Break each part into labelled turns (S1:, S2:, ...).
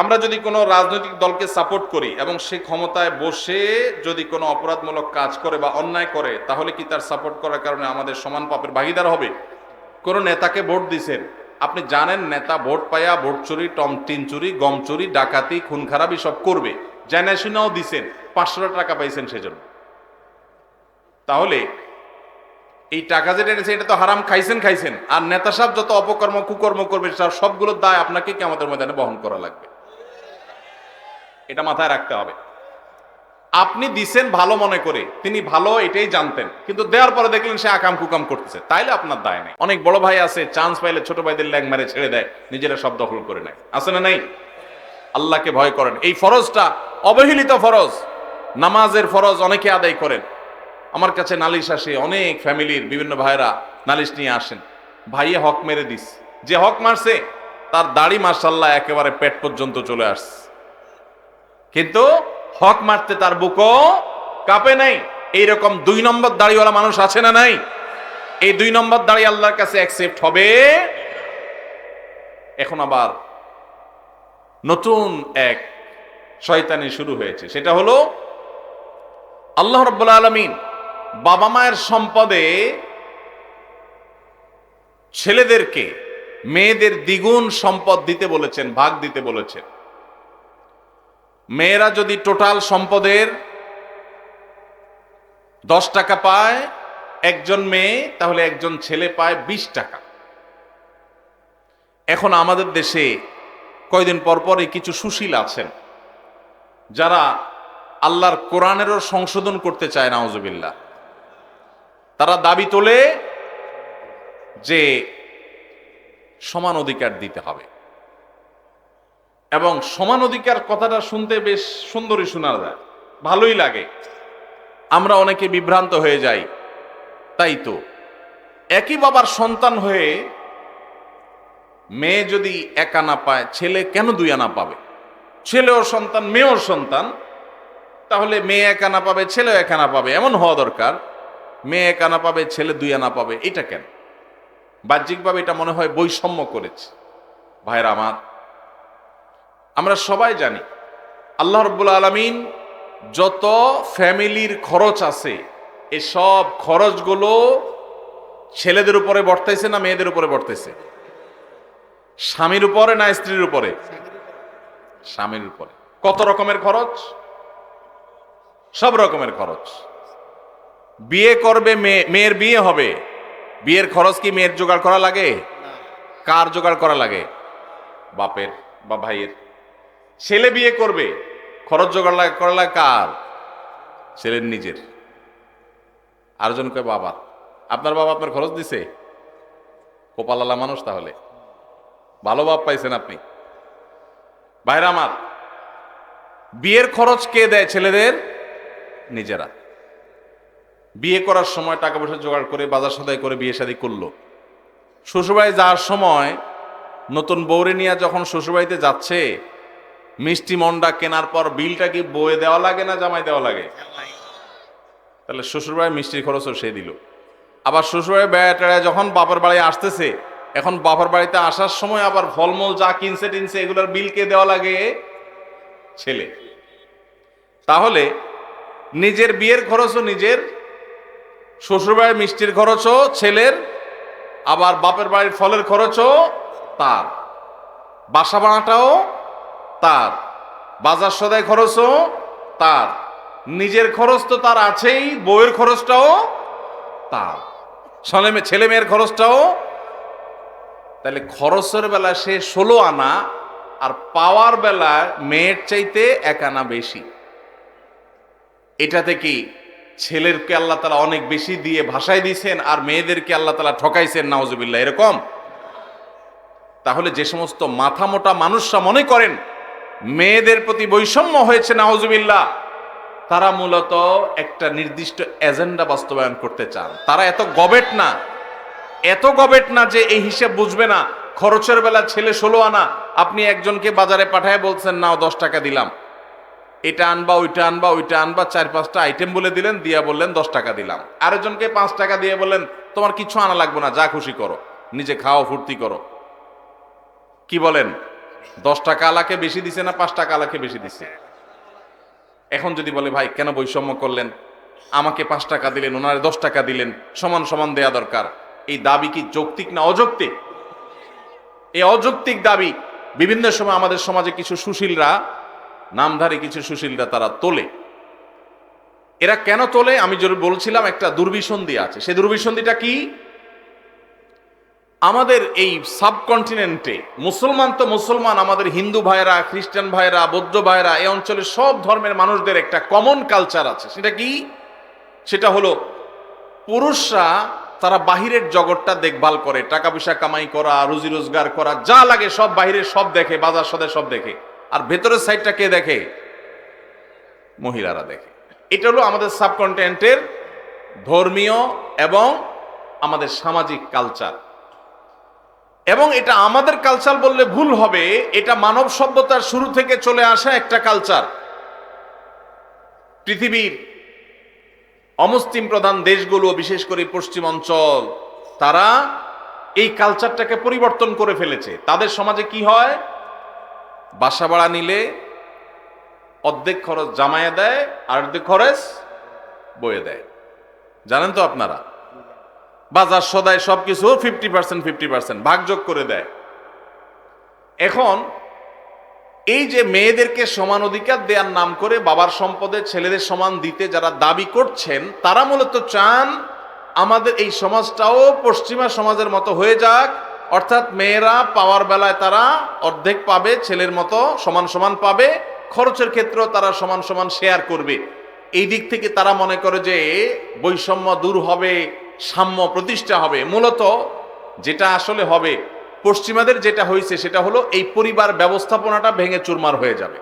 S1: আমরা যদি কোনো রাজনৈতিক দলকে সাপোর্ট করি এবং সে ক্ষমতায় বসে যদি কোনো অপরাধমূলক কাজ করে বা অন্যায় করে, তাহলে কি তার সাপোর্ট করার কারণে আমাদের সমান পাপের ভাগিদার হবে? কোনো নেতাকে ভোট দিছেন। আপনি জানেন নেতা ভোট পায়া, ভোট চুরি, টম টিন চুরি, গম চুরি, ডাকাতি, খুন খারাপি সব করবে। জানা শুনেও দিছেন, পাঁচশো টাকা পাইছেন সেজন্য। তাহলে এই টাকা যেটা এনেছে এটা তো হারাম, খাইছেন খাইছেন। আর নেতা সাহেব যত অপকর্ম, কুকর্ম করবে সবগুলোর দায় আপনাকে কি আমাদের ময়দানে বহন করা লাগবে। এটা মাথায় রাখতে হবে। আপনি দিছেন ভালো মনে করে, তিনি ভালো এটাই জানতেন, কিন্তু দেওয়ার পরে দেখলেন সে আকাম কুকাম করতেছে। তাইলে আপনার দায় নেই। অনেক বড় ভাই আছে চান্স পাইলে ছোট ভাইদের ল্যাং মারে ছেড়ে দেয়, নিজেরা সব দখল করে নেয়। আছে না নাই? আল্লাহকে ভয় করেন। এই ফরজটা অবহেলিত ফরজ, নামাজের ফরজ অনেকে আদায় করেন। আমার কাছে নালিশ আসে, অনেক ফ্যামিলির বিভিন্ন ভাইরা নালিশ নিয়ে আসেন। ভাইয়ে হক মেরে দিস। যে হক মারছে, তার দাড়ি মার্শাল্লাহ একেবারে পেট পর্যন্ত চলে আসছে। কিন্তু হক মারতে তার বুকও কাঁপে নাই। এইরকম দুই নম্বর দাড়িওয়ালা মানুষ আছে না নাই? এই দুই নম্বর দাড়ি আল্লাহর কাছে অ্যাকসেপ্ট হবে। এখন আবার নতুন এক শয়তানি শুরু হয়েছে। সেটা হলো আল্লাহ রব্বুল আলমিন বাবা মায়ের সম্পদে ছেলেদেরকে মেয়েদের দ্বিগুণ সম্পদ দিতে বলেছেন, ভাগ দিতে বলেছেন। মেয়েরা যদি টোটাল সম্পদের দশ টাকা পায়, একজন মেয়ে, তাহলে একজন ছেলে পায় বিশ টাকা। এখন আমাদের দেশে কয়দিন পর পরই কিছু সুশীল আছেন, যারা আল্লাহর কোরআনেরও সংশোধন করতে চায় নাওজবিল্লা তারা দাবি তোলে যে সমান অধিকার দিতে হবে। এবং সমান অধিকার কথাটা শুনতে বেশ সুন্দরই শোনা যায়। ভালোই লাগে। আমরা অনেকে বিভ্রান্ত হয়ে যাই। তাই তো। একই বাবার সন্তান হয়ে মেয়ে যদি এক আনা পায়, ছেলে কেন দুই আনা পাবে? ছেলেও সন্তান, মেয়েও সন্তান। তাহলে মেয়ে এক আনা পাবে, ছেলেও এক আনা পাবে। এমন হওয়া দরকার। মেয়ে এক আনা পাবে, ছেলে দুই আনা পাবে। এটা কেন? বাহ্যিকভাবে এটা মনে হয় বৈষম্য করেছে। ভাইরা আমার আমরা সবাই জানি আল্লাহ রব্বুল আলমিন যত ফ্যামিলির খরচ আছে এসব খরচগুলো ছেলেদের উপরে বর্তাইছে না মেয়েদের উপরে বর্তাইছে? স্বামীর উপরে না স্ত্রীর উপরে? স্বামীর উপরে। কত রকমের খরচ? সব রকমের খরচ। বিয়ে করবে মেয়ে মেয়ের বিয়ে হবে। বিয়ের খরচ কি মেয়ের জোগাড় করা লাগে? কার জোগাড় করা লাগে? বাপের বা ভাইয়ের। ছেলে বিয়ে করবে, খরচ জোগাড় করা লাগে কার? ছেলের নিজের। আরেকজন কয় বাবা আপনার বাবা আপনার খরচ দিছে? কোপালালা মানুষ তাহলে। ভালো বাপ পাইছেন আপনি। বাইরে আমার, বিয়ের খরচ কে দেয় ছেলেদের? নিজেরা। বিয়ে করার সময় টাকা পয়সা জোগাড় করে, বাজার সদাই করে বিয়ে শাদী করল। শ্বশুরবাড়ি যাওয়ার সময় নতুন বৌরে নিয়ে যখন শ্বশুরবাড়িতে যাচ্ছে মিষ্টি মন্ডা কেনার পর বিলটা কি বয়ে দেওয়া লাগে না জামাই দেওয়া লাগে? তাহলে শ্বশুরবাড়ি মিষ্টির খরচও সে দিল। আবার শ্বশুরবাড়ি বেড়া যখন বাপের বাড়ি আসতেছে, এখন বাপের বাড়িতে আসার সময় আবার ফলমূল যা কিনছে টিনছে এগুলোর বিল কে দেওয়া লাগে? ছেলে। তাহলে নিজের বিয়ের খরচও নিজের, শ্বশুরবাড়ির মিষ্টির খরচও ছেলের, আবার বাপের বাড়ির ফলের খরচও তার। বাসা বানাটাও তার। বাজার সদায় খরচও তার। নিজের খরচ তো তার আছেই, বউয়ের খরচটাও তার। ছেলে মেয়ের খরচটাও তাহলে খরচের বেলা সে ষোলো আনা আর পাওয়ার বেলা মেয়ের চাইতে এক আনা বেশি। এটাতে কি ছেলেরকে আল্লাহ তালা অনেক বেশি দিয়ে ভাষায় দিয়েছেন আর মেয়েদেরকে আল্লাহ তালা ঠকাইছেন? নাওজবিল্লা এরকম? তাহলে যে সমস্ত মাথা মোটা মানুষরা মনে করেন মেয়েদের প্রতি বৈষম্য হয়েছে নাওজবিল্লা তারা মূলত একটা নির্দিষ্ট এজেন্ডা বাস্তবায়ন করতে চান। তারা এত গবেট না, এত গবেট না যে এই হিসেব বুঝবে না। খরচের বেলা ছেলে ষোলো আনা, আপনি একজনকে বাজারে পাঠায় বলছেন, নাও, দশ টাকা দিলাম। এটা আনবা, ওইটা আনবা ওইটা আনবা, চার, পাঁচটা আইটেম বলে দিলেন, দিয়া বললেন, দশ টাকা দিলাম। আরেকজনকে পাঁচ টাকা দিয়ে বললেন, তোমার কিছু আনা লাগবে না, যা খুশি করো। নিজে খাও, ফুর্তি করো। কি বলেন? দশ টাকা আলাকে বেশি দিছে না পাঁচ টাকা আলাকে বেশি দিছে? এখন যদি বলে, ভাই, কেন বৈষম্য করলেন? আমাকে পাঁচ টাকা দিলেন, ওনারে দশ টাকা দিলেন, সমান সমান দেয়া দরকার। এই দাবি কি যৌক্তিক না অযৌক্তিক? এই অযৌক্তিক দাবি বিভিন্ন সময় আমাদের সমাজে কিছু সুশীলরা, নামধারী কিছু সুশীলরা তারা তোলে। এরা কেন তোলে? আমি বলছিলাম, একটা দুর্বিসন্ধি আছে। সেই দুর্বিসন্ধিটা কি? আমাদের এই সাবকন্টিনেন্টে মুসলমান তো মুসলমান, আমাদের হিন্দু ভাইরা খ্রিস্টান ভাইরা বৌদ্ধ ভাইরা এই অঞ্চলের সব ধর্মের মানুষদের একটা কমন কালচার আছে। সেটা কি? সেটা হলো পুরুষরা তারা বাহিরের জগৎটা দেখভাল করে। টাকা পয়সা কামাই করা, রুজি রোজগার করা, যা লাগে সব বাহিরের সব দেখে, বাজার সদে সব দেখে। আর ভেতরের সাইডটা কে দেখে? মহিলারা দেখে। এটা হলো আমাদের সাবকন্টিনেন্টের ধর্মীয় এবং আমাদের সামাজিক কালচার এবং এটা আমাদের কালচার বললে ভুল হবে, এটা মানব সভ্যতার শুরু থেকে চলে আসা একটা কালচার পৃথিবীর অমুসলিম প্রধান দেশগুলো, বিশেষ করে পশ্চিম অঞ্চল, তারা এই কালচারটাকে পরিবর্তন করে ফেলেছে। তাদের সমাজে কি হয়? বাসা ভাড়া নিলে অর্ধেক খরচ জামাইয়ে দেয়, আর অর্ধেক খরচ বয়ে দেয়। জানেন তো আপনারা? বাজার সদায় সব সবকিছু ফিফটি পার্সেন্ট ফিফটি পার্সেন্ট ভাগযোগ করে দেয়। এখন এই যে মেয়েদেরকে সমান অধিকার দেওয়ার নাম করে বাবার সম্পদে ছেলেদের সমান দিতে যারা দাবি করছেন, তারা মূলত চান আমাদের এই সমাজটাও পশ্চিমা সমাজের মতো হয়ে যাক, অর্থাৎ মেয়েরা পাওয়ার বেলায় তারা অর্ধেক পাবে, ছেলের মতো সমান সমান পাবে, খরচের ক্ষেত্রেও তারা সমান সমান শেয়ার করবে। এই দিক থেকে তারা মনে করে যে বৈষম্য দূর হবে সাম্য প্রতিষ্ঠা হবে। মূলত যেটা আসলে হবে, পশ্চিমাদের যেটা হয়েছে সেটা হলো এই পরিবার ব্যবস্থাপনাটা ভেঙে চুরমার হয়ে যাবে।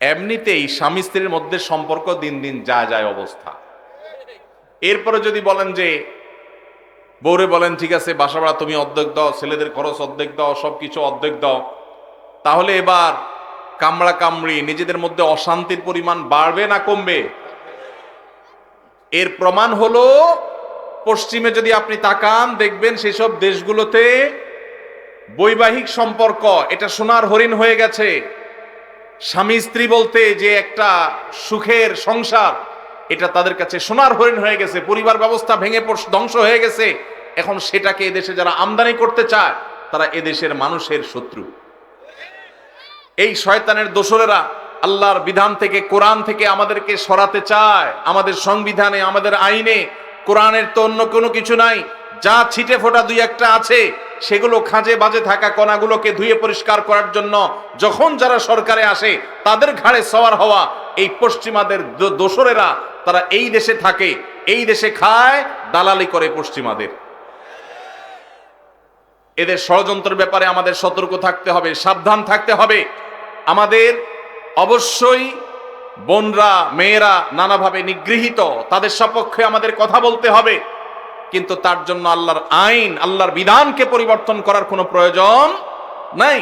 S1: এমনিতেই স্বামী স্ত্রীর মধ্যে সম্পর্ক দিন দিন যা যায় অবস্থা। এরপরে যদি বলেন যে বৌরে বলেন, ঠিক আছে, বাসা ভাড়া তুমি অর্ধেক দাও, ছেলেদের খরচ অর্ধেক দাও, সবকিছু অর্ধেক দাও। তাহলে এবার কামড়া কামড়ি, নিজেদের মধ্যে অশান্তির পরিমাণ বাড়বে না কমবে? এর প্রমাণ হলো, পশ্চিমে যদি আপনি তাকান, দেখবেন সেসব দেশগুলোতে বৈবাহিক সম্পর্ক, এটা সোনার হরিণ হয়ে গেছে। স্বামী স্ত্রী বলতে যে একটা সুখের সংসার, এটা তাদের কাছে সোনার হরিণ হয়ে গেছে, পরিবার ব্যবস্থা ভেঙে ধ্বংস হয়ে গেছে। এখন সেটাকে এদেশে যারা আমদানি করতে চায়, তারা এদেশের মানুষের শত্রু। এই শয়তানের দোসরেরা আল্লাহর বিধান থেকে, কোরআন থেকে আমাদেরকে সরাতে চায়। আমাদের সংবিধানে, আমাদের আইনে, কোরআনের তো অন্য কোনো কিছু নাই। যা ছিটে ফোটা দুই একটা আছে, সেগুলো খাঁজে বাজে থাকা কণাগুলোকে ধুয়ে পরিষ্কার করার জন্য যখন যারা সরকারে আসে, তাদের ঘাড়ে সওয়ার হওয়া এই পশ্চিমাদের দোসরেরা, তারা এই দেশে থাকে, এই দেশে খায়, দালালি করে পশ্চিমাদের। এদের ষড়যন্ত্রের ব্যাপারে আমাদের সতর্ক থাকতে হবে, সাবধান থাকতে হবে। আমাদের অবশ্যই বোনরা, মেয়েরা নানাভাবে নিগৃহীত, তাদের সপক্ষে আমাদের কথা বলতে হবে। কিন্তু তার জন্য আল্লাহর আইন, আল্লাহর বিধানকে পরিবর্তন করার কোনো প্রয়োজন নাই।